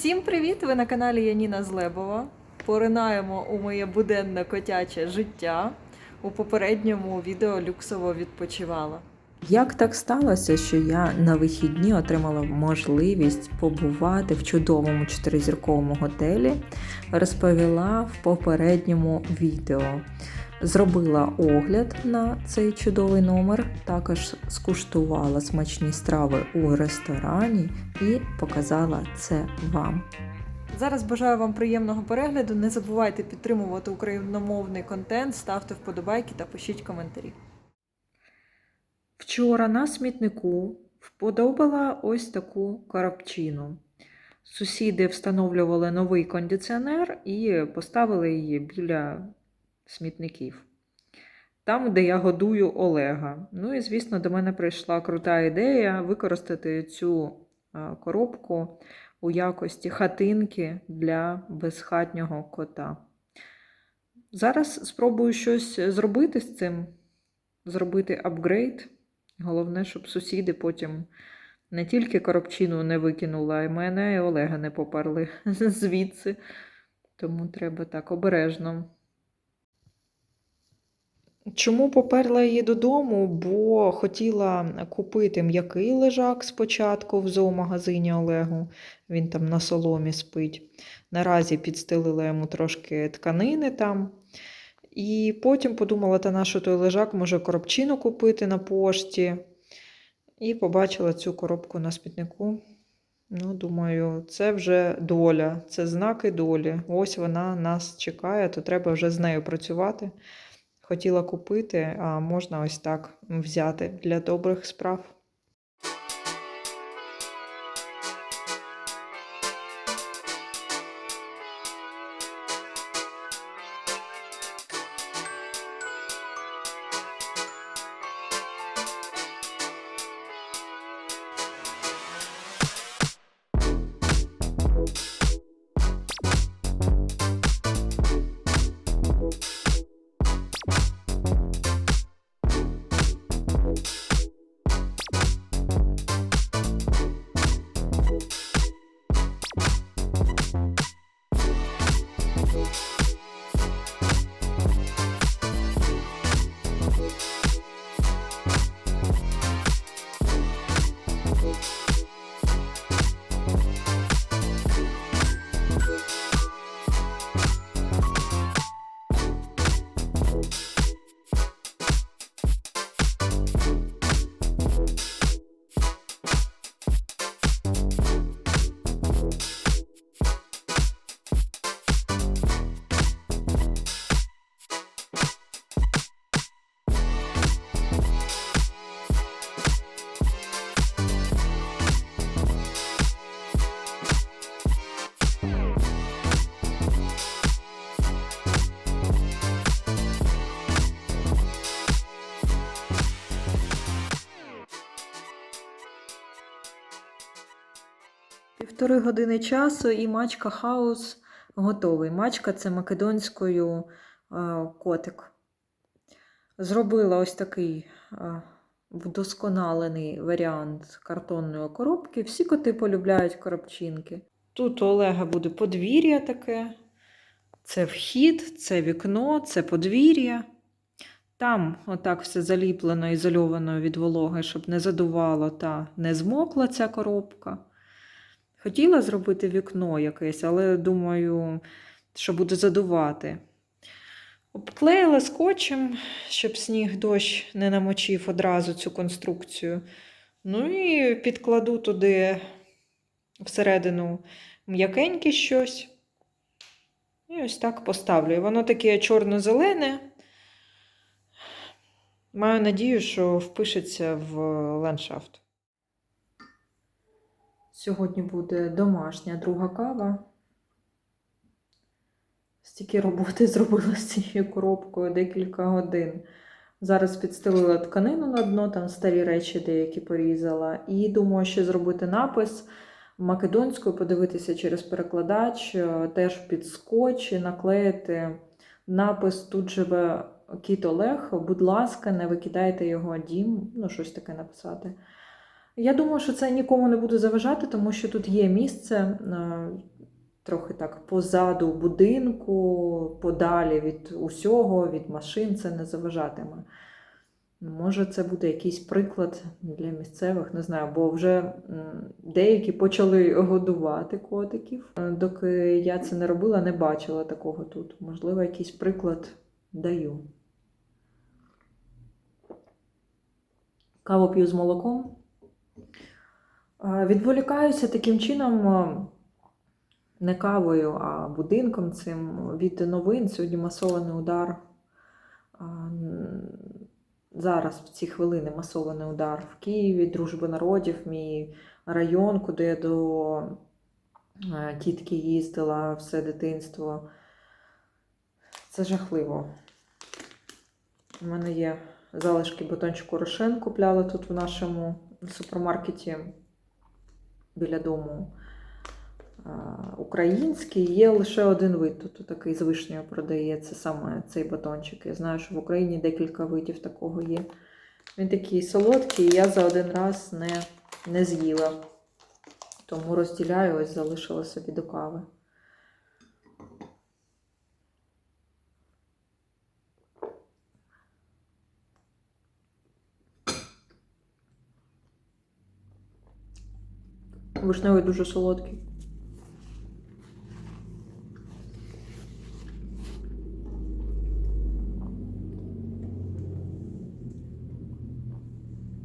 Всім привіт! Ви на каналі Яніна Злебова. Поринаємо у моє буденне котяче життя. У попередньому відео люксово відпочивала. Як так сталося, що я на вихідні отримала можливість побувати в чудовому чотиризірковому готелі, розповіла в попередньому відео. Зробила огляд на цей чудовий номер, також скуштувала смачні страви у ресторані і показала це вам. Зараз бажаю вам приємного перегляду. Не забувайте підтримувати україномовний контент, ставте вподобайки та пишіть коментарі. Вчора на смітнику вподобала ось таку коробчину. Сусіди встановлювали новий кондиціонер і поставили її біля смітників. Там, де я годую Олега. Ну і, звісно, до мене прийшла крута ідея використати цю коробку у якості хатинки для безхатнього кота. Зараз спробую щось зробити з цим, зробити апгрейд. Головне, щоб сусіди потім не тільки коробчину не викинули, а й мене і Олега не поперли звідси. Тому треба так обережно. Чому поперла її додому? Бо хотіла купити м'який лежак спочатку в зоомагазині Олегу. Він там на соломі спить. Наразі підстелила йому трошки тканини там. І потім подумала, та на той лежак може коробчину купити на пошті. І побачила цю коробку на смітнику. Ну, думаю, це вже доля, це знаки долі. Ось вона нас чекає, то треба вже з нею працювати. Хотіла купити, а можна ось так взяти для добрих справ. Півтори години часу і мачка хаус готовий. Мачка це македонською е, котик. Зробила ось такий е, вдосконалений варіант картонної коробки. Всі коти полюбляють коробчинки. Тут у Олега буде подвір'я таке. Це вхід, це вікно, це подвір'я. Там отак все заліплено, ізольовано від вологи, щоб не задувало та не змокла ця коробка. Хотіла зробити вікно якесь, але думаю, що буде задувати. Обклеїла скотчем, щоб сніг дощ не намочив одразу цю конструкцію. Ну і підкладу туди всередину м'якеньке щось. І ось так поставлю. Воно таке чорно-зелене. Маю надію, що впишеться в ландшафт. Сьогодні буде домашня друга кава. Стільки роботи зробила з цією коробкою декілька годин. Зараз підстелила тканину на дно, там старі речі деякі порізала. І думаю, ще зробити напис македонською, подивитися через перекладач, е, теж під скотч і наклеїти напис Тут живе кіт Олег. Будь ласка, не викидайте його дім, ну щось таке написати. Я думаю, що це нікому не буде заважати, тому що тут є місце е, трохи так позаду будинку, подалі від усього, від машин, це не заважатиме. Може, це буде якийсь приклад для місцевих, не знаю, бо вже деякі почали годувати котиків. Е, Доки я це не робила, не бачила такого тут. Можливо, якийсь приклад даю. Каву п'ю з молоком. Е, Відволікаюся таким чином, е, не кавою, а будинком цим від новин. Сьогодні масований удар. Зараз в ці хвилини масований удар в Києві, Дружби народів, мій район, куди я до е, тітки їздила все дитинство. Це жахливо. У мене є залишки батончику Рошен, купляла тут в нашому супермаркеті біля дому. Український, є лише один вид. Тут такий з вишнею продається саме цей батончик. Я знаю, що в Україні декілька видів такого є. Він такий солодкий, я за один раз не, не з'їла. Тому розділяю, ось залишила собі до кави. Вишневий дуже солодкий.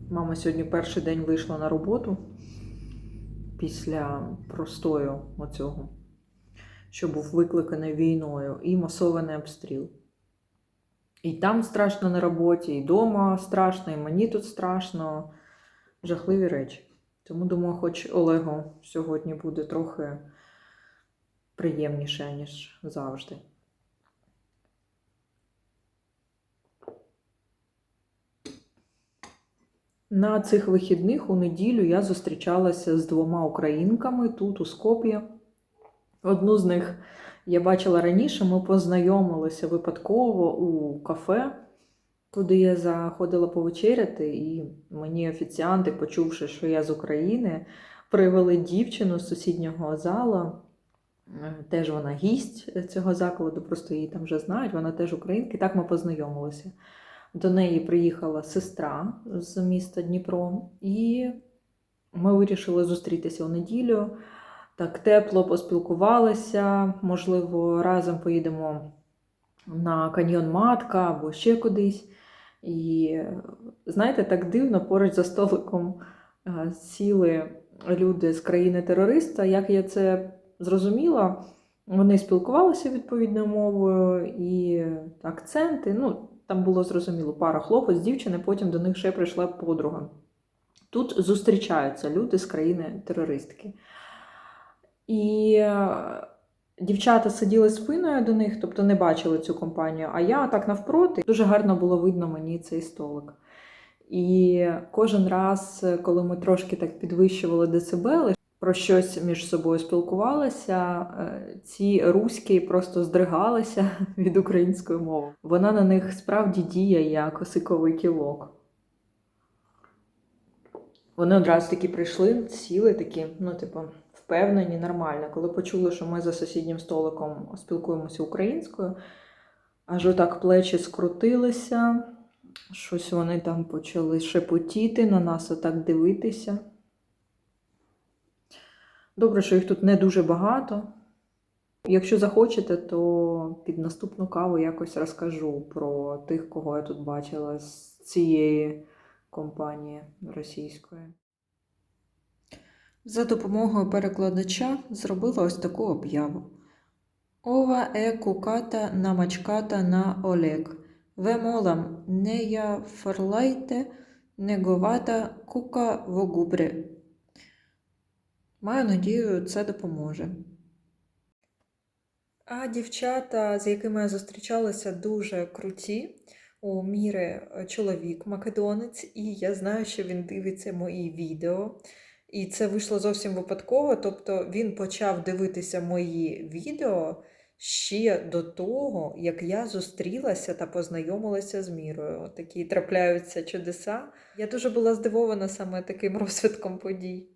Мама сьогодні перший день вийшла на роботу після простою оцього, що був викликаний війною, і масований обстріл. І там страшно на роботі, і вдома страшно, і мені тут страшно. Жахливі речі. Тому думаю, хоч Олегу сьогодні буде трохи приємніше, ніж завжди. На цих вихідних у неділю я зустрічалася з двома українками тут, у Скоп'ї. Одну з них я бачила раніше, ми познайомилися випадково у кафе, куди я заходила повечеряти, і мені офіціанти, почувши, що я з України, привели дівчину з сусіднього зала. Е, Теж вона гість цього закладу, просто її там вже знають, вона теж українка, і так ми познайомилися. До неї приїхала сестра з міста Дніпро, і ми вирішили зустрітися у неділю. Так тепло поспілкувалися, можливо, разом поїдемо на каньйон Матка або ще кудись. І знаєте, так дивно, поруч за столиком е, сіли люди з країни-терориста. Як я це зрозуміла, вони спілкувалися відповідною мовою і акценти. Ну, там було зрозуміло пара хлопець, дівчини, потім до них ще прийшла подруга. Тут зустрічаються люди з країни-терористки. І е, дівчата сиділи спиною до них, тобто не бачили цю компанію. А я так навпроти дуже гарно було видно мені цей столик. І кожен раз, коли ми трошки так підвищували децибели, про щось між собою спілкувалися, е, ці руські просто здригалися від української мови. Вона на них справді діє як осиковий кілок. Вони одразу такі прийшли, сіли такі, ну, типу, впевнені, нормально. Коли почули, що ми за сусіднім столиком спілкуємося українською, аж отак плечі скрутилися, щось вони там почали шепотіти, на нас отак дивитися. Добре, що їх тут не дуже багато. Якщо захочете, то під наступну каву якось розкажу про тих, кого я тут бачила з цієї компанії російської. За допомогою перекладача зробила ось таку об'яву. Ова е куката намачката на Олег. Вемолам нея ферлайте неговата кука вогубре. Маю надію, це допоможе. А дівчата, з якими я зустрічалася, дуже круті. У Міри чоловік македонець, і я знаю, що він дивиться мої відео. І це вийшло зовсім випадково. Тобто він почав дивитися мої відео ще до того, як я зустрілася та познайомилася з Мірою. Такі трапляються чудеса. Я дуже була здивована саме таким розвитком подій.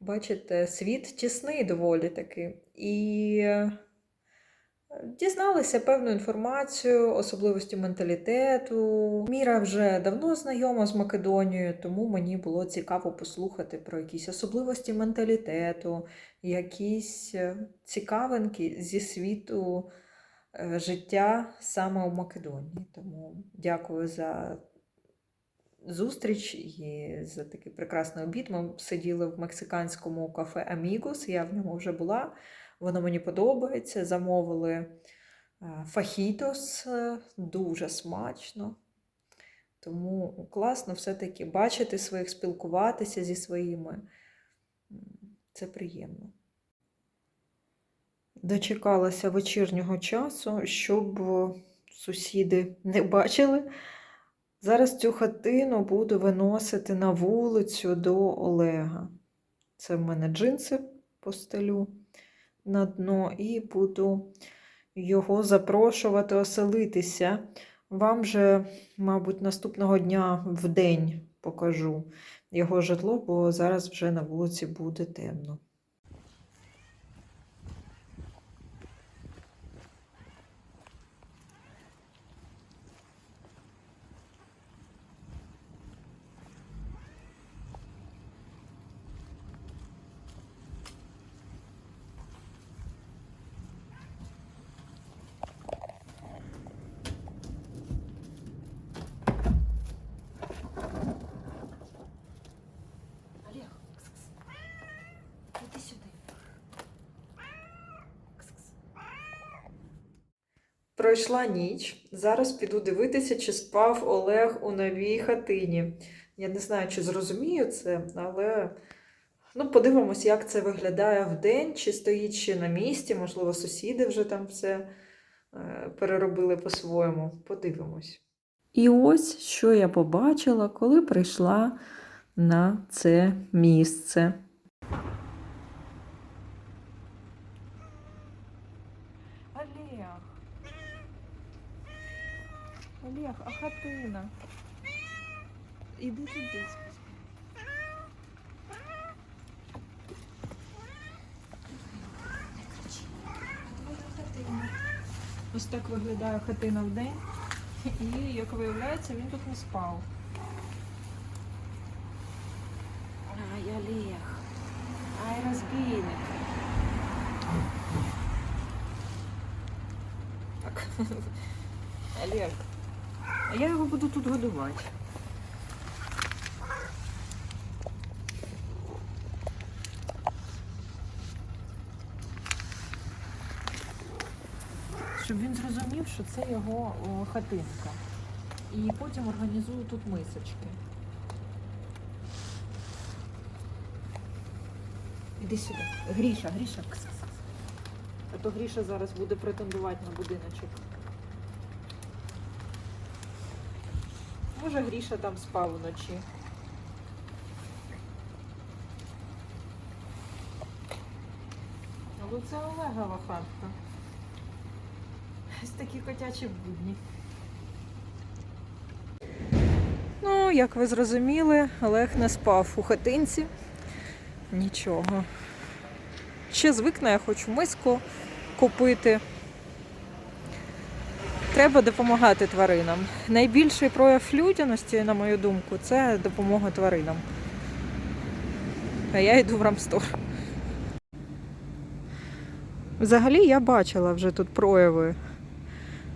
Бачите, світ тісний доволі таки. І дізналися певну інформацію, особливості менталітету. Міра вже давно знайома з Македонією, тому мені було цікаво послухати про якісь особливості менталітету, якісь е, цікавинки зі світу е, життя саме у Македонії. Тому дякую за зустріч і за такий прекрасний обід. Ми сиділи в мексиканському кафе Амігос, я в ньому вже була. Воно мені подобається. Замовили е, фахітос, е, дуже смачно. Тому класно все-таки бачити своїх, спілкуватися зі своїми. Це приємно. Дочекалася вечірнього часу, щоб е, сусіди не бачили. Зараз цю хатину буду виносити на вулицю до Олега. Це в мене джинси постелю на дно і буду його запрошувати оселитися. Вам же, мабуть, наступного дня в день покажу його житло, бо зараз вже на вулиці буде темно. Олег, іди сюди. Пройшла ніч. Зараз піду дивитися, чи спав Олег у новій хатині. Я не знаю, чи зрозумію це, але ну, подивимось, як це виглядає вдень, чи стоїть ще на місці, можливо, сусіди вже там все е, переробили по-своєму. Подивимось. І ось що я побачила, коли прийшла на це місце. Олег. Олег, а хатина? Іди туди. Ось так виглядає хатина в день. І, як виявляється, він тут не спав. Ай, Олег. Ай, розбійник. Так. Олег. А я його буду. Щоб він зрозумів, що це його хатинка. І потім організую тут мисочки. Іди сюди. Гріша, Гріша. А то Гріша зараз буде претендувати на будиночок. Може, Гріша там спав вночі. Але це Олегова хатка. Ось такі котячі будні. Ну, як ви зрозуміли, Олег не спав у хатинці. Нічого. Ще звикне, я хочу миску купити. Треба допомагати тваринам. Найбільший прояв людяності, на мою думку, це допомога тваринам. А я йду в Рамстор. Взагалі я бачила вже тут прояви,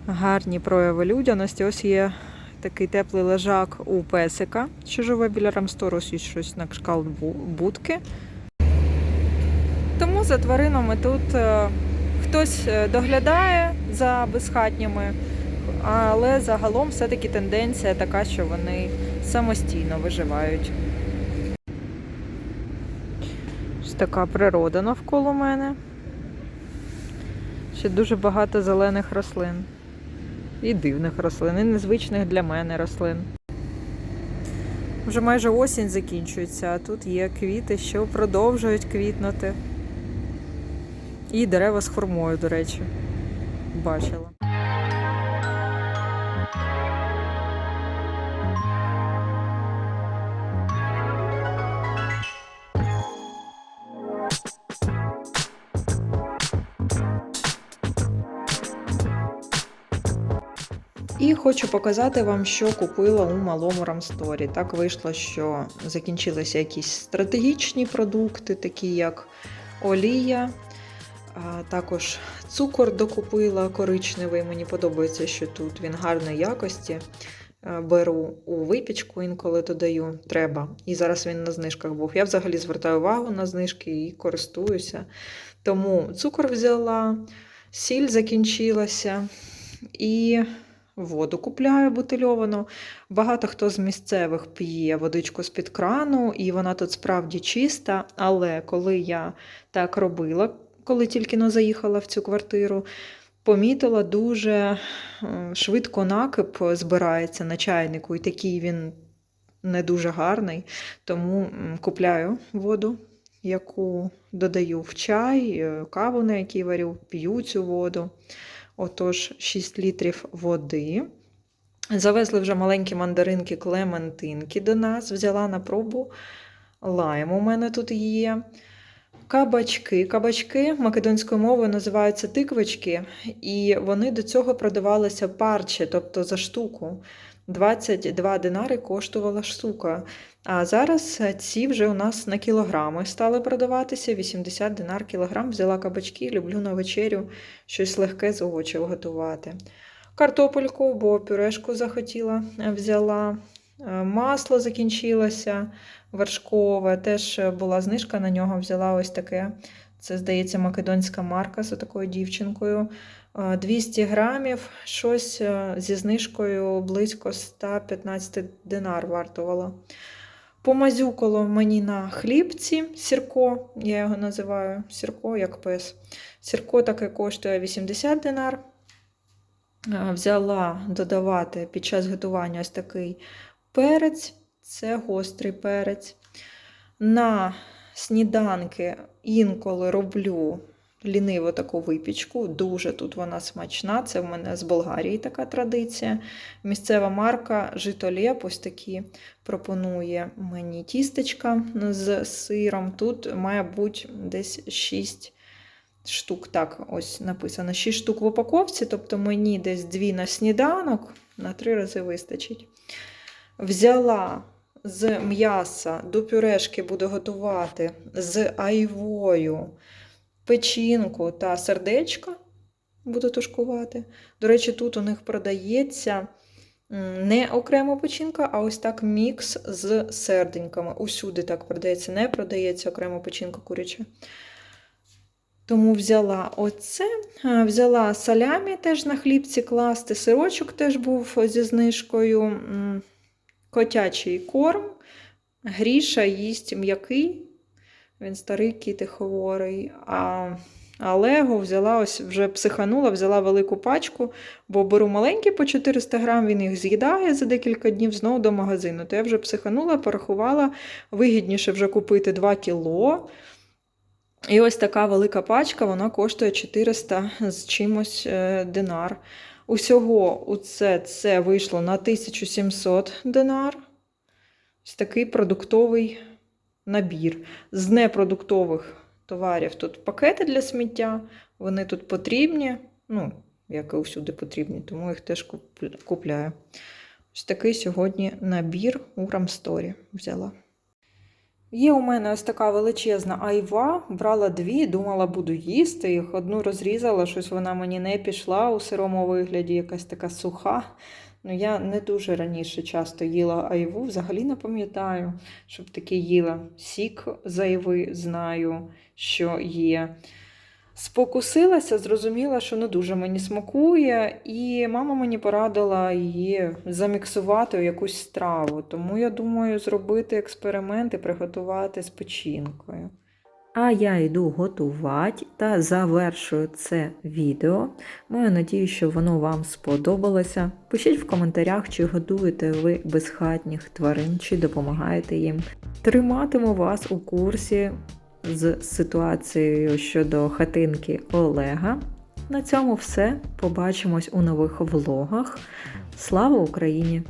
гарні прояви людяності. Ось є такий теплий лежак у песика, що живе біля Рамстору, ось щось на кшталт будки. Тому за тваринами тут е, хтось е, доглядає за безхатніми, але загалом все-таки тенденція така, що вони самостійно виживають. Ось така природа навколо мене. Ще дуже багато зелених рослин. І дивних рослин, і незвичних для мене рослин. Вже майже осінь закінчується, а тут є квіти, що продовжують квітнути. І дерева з хурмою, до речі. бачила. І хочу показати вам, що купила у малому Рамсторі. Так вийшло, що закінчилися якісь стратегічні продукти, такі як олія. Також цукор докупила коричневий. Мені подобається, що тут він гарної якості. Е, Беру у випічку, інколи додаю, треба. І зараз він на знижках був. Я взагалі звертаю увагу на знижки і користуюся. Тому цукор взяла, сіль закінчилася і воду купляю бутильовану. Багато хто з місцевих п'є водичку з-під крану, і вона тут справді чиста. Але коли я так робила, коли тільки но заїхала в цю квартиру, помітила дуже е, швидко накип збирається на чайнику, і такий він не дуже гарний. Тому купляю воду, яку додаю в чай, е, каву, на якій варю, п'ю цю воду. Отож, 6 літрів води. Завезли вже маленькі мандаринки клементинки до нас. Взяла на пробу лайм у мене тут є. Кабачки. Кабачки македонською мовою називаються тиквички, і вони до цього продавалися парче, тобто за штуку. 22 динари коштувала штука. А зараз ці вже у нас на кілограми стали продаватися. 80 динар кілограм. Взяла кабачки, люблю на вечерю щось легке з овочів готувати. Картопельку, бо пюрешку захотіла, взяла. Е, Масло закінчилося вершкове, теж була знижка на нього, взяла ось таке. Це, здається, македонська марка з такою дівчинкою. Е, 200 грамів, щось е, зі знижкою близько 115 динар вартувало. Помазюкало мені на хлібці сірко, я його називаю сірко, як пес. Сірко таке коштує 80 динар. Е, Взяла додавати під час готування ось такий перець, це гострий перець. На сніданки інколи роблю ліниву таку випічку. Дуже тут вона смачна. Це в мене з Болгарії така традиція. Місцева марка Житолєп ось такі пропонує мені тістечка з сиром. Тут має бути десь 6 штук. Так, ось написано 6 штук в упаковці, тобто мені десь 2 на сніданок, на 3 рази вистачить. Взяла з м'яса до пюрешки буду готувати з айвою печінку та сердечко буду тушкувати. До речі, тут у них продається не окремо печінка, а ось так мікс з серденьками. Усюди так продається, не продається окремо печінка куряча. Тому взяла оце, взяла салямі теж на хлібці класти, сирочок теж був зі знижкою, котячий корм. Гріша їсть м'який, він старий кіт і хворий. А, а взяла ось вже психанула, взяла велику пачку, бо беру маленькі по 400 грам, він їх з'їдає за декілька днів знову до магазину. То я вже психанула, порахувала, вигідніше вже купити 2 кіло. І ось така велика пачка, вона коштує 400 з чимось е, динар. Усього у це, це вийшло на 1700 динар. Ось такий продуктовий набір. З непродуктових товарів тут пакети для сміття, вони тут потрібні, ну, як і усюди потрібні, тому їх теж купляю. Ось такий сьогодні набір у Рамсторі взяла. Є у мене ось така величезна айва. Брала дві, думала, буду їсти їх. Одну розрізала, щось вона мені не пішла у сирому вигляді, якась така суха. Ну, я не дуже раніше часто їла айву, взагалі не пам'ятаю, щоб таке їла. Сік з айви знаю, що є. Спокусилася, зрозуміла, що не дуже мені смакує, і мама мені порадила її заміксувати у якусь страву. Тому я думаю зробити експеримент і приготувати з печінкою. А я йду готувати та завершую це відео. Маю надію, що воно вам сподобалося. Пишіть в коментарях, чи годуєте ви безхатніх тварин, чи допомагаєте їм. Триматиму вас у курсі з ситуацією щодо хатинки Олега. на цьому все. Побачимось у нових влогах. Слава Україні!